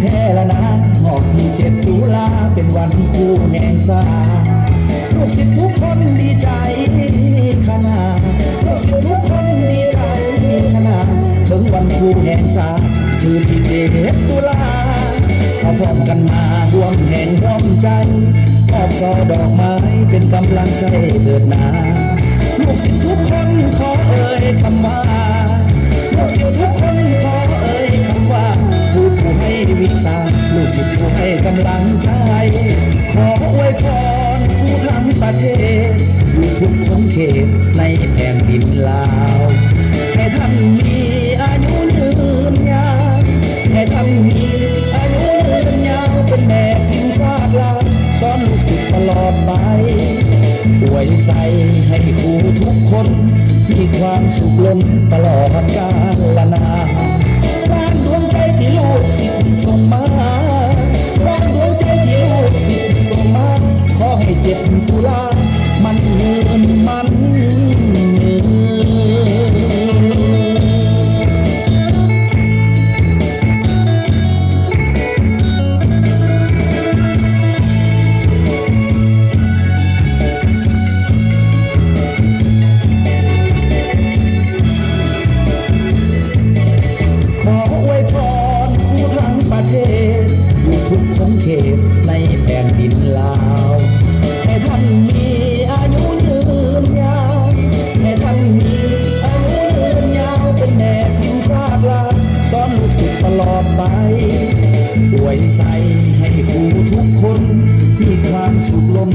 แพ้แล้วนะหอกที่เจ็บตุลาเป็นวันที่กูแงงสาลูกศิษย์ทุกคนดีใจขนาดลูกศิษย์ทุกคนดีใจขนาดถึงวันกูแงงสาคือที่เจ็บตุลาเขาพร้อมกันมาร่วมแห่งร่วมใจมอบซอดอกไม้เป็นกำลังใจเกิดนา สาลูกศิษย์ผู้ให้กำลังใจ ขออวยพรผู้ทั้งประเทศอยู่ทุกคนเขตในแผ่นดินลาว ให้ท่านมีอายุยืนยาวให้ท่านมีอายุยืนยาวเป็นแม่พิมพ์ชาติลาวสอนลูกศิษย์ตลอดไปอวยใส่ให้ครูทุกคน มีความสุขล้นตลอดกาลนาน ด้วยใจให้กูทุกคนมีความสุขลม